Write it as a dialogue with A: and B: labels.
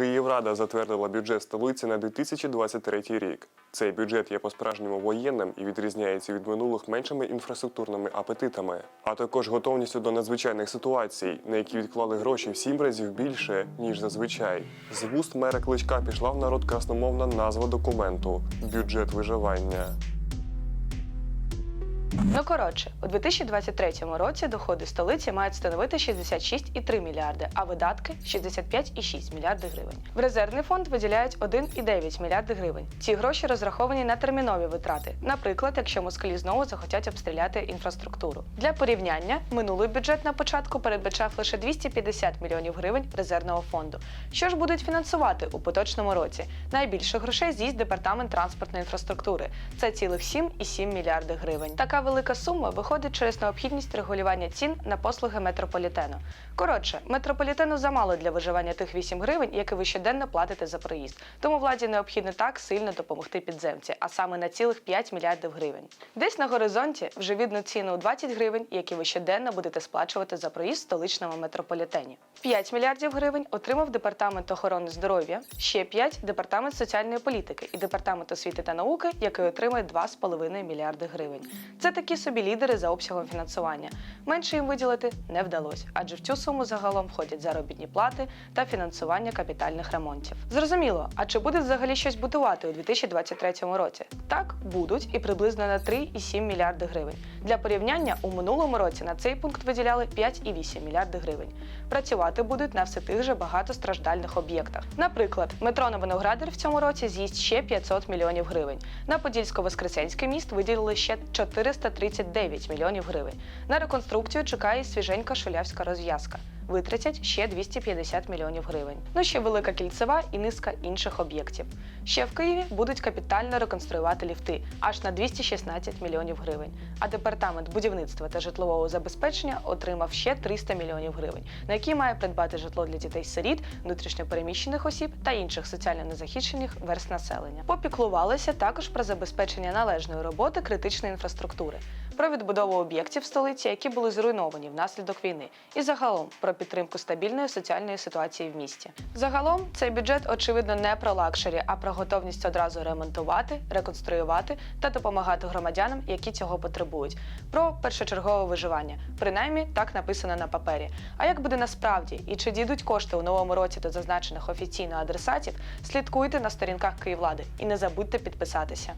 A: Київрада затвердила бюджет столиці на 2023 рік. Цей бюджет є по-справжньому воєнним і відрізняється від минулих меншими інфраструктурними апетитами, а також готовністю до надзвичайних ситуацій, на які відклали гроші в сім разів більше ніж зазвичай. З вуст мера кличка пішла в народ красномовна назва документу бюджет виживання.
B: Ну коротше, у 2023 році доходи столиці мають становити 66,3 мільярди, а видатки 65,6 мільярди гривень. В резервний фонд виділяють 1,9 мільярди гривень. Ці гроші розраховані на термінові витрати, наприклад, якщо москалі знову захотять обстріляти інфраструктуру. Для порівняння, минулий бюджет на початку передбачав лише 250 мільйонів гривень резервного фонду. Що ж будуть фінансувати у поточному році? Найбільше грошей з'їсть департамент транспортної інфраструктури. Це цілих 7,7 мільярди гривень. Така велика сума виходить через необхідність регулювання цін на послуги метрополітену. Коротше, метрополітену замало для виживання тих 8 гривень, які ви щоденно платите за проїзд. Тому владі необхідно так сильно допомогти підземці, а саме на цілих 5 мільярдів гривень. Десь на горизонті вже видно ціну у 20 гривень, які ви щоденно будете сплачувати за проїзд в столичному метрополітені. 5 мільярдів гривень отримав департамент охорони здоров'я, ще 5 – департамент соціальної політики і департамент освіти та науки, який отримає 2,5 мільярди гривень. Це такі собі лідери за обсягом фінансування. Менше їм виділити не вдалося, адже в цю суму загалом входять заробітні плати та фінансування капітальних ремонтів. Зрозуміло, а чи буде взагалі щось будувати у 2023 році? Так, будуть і приблизно на 3,7 мільярди гривень. Для порівняння у минулому році на цей пункт виділяли 5,8 мільярди гривень. Працювати будуть на все тих же багатостраждальних об'єктах. Наприклад, метро на Виноградар в цьому році з'їсть ще 500 мільйонів гривень. На Подільсько-Воскресенський міст виділили ще 439 мільйонів гривень. На реконструкцію чекає свіженька шулявська розв'язка. Витратять ще 250 мільйонів гривень. Ну ще велика кільцева і низка інших об'єктів. Ще в Києві будуть капітально реконструювати ліфти аж на 216 мільйонів гривень. А департамент будівництва та житлового забезпечення отримав ще 300 мільйонів гривень, на які має придбати житло для дітей-сиріт, внутрішньопереміщених осіб та інших соціально незахищених верст населення. Попіклувалися також про забезпечення належної роботи критичної інфраструктури, про відбудову об'єктів столиці, які були зруйновані внаслідок війни, і загалом про підтримку стабільної соціальної ситуації в місті. Загалом цей бюджет очевидно не про лакшері, а про готовність одразу ремонтувати, реконструювати та допомагати громадянам, які цього потребують. Про першочергове виживання. Принаймні так написано на папері. А як буде насправді і чи дійдуть кошти у новому році до зазначених офіційно адресатів, слідкуйте на сторінках Київлади і не забудьте підписатися.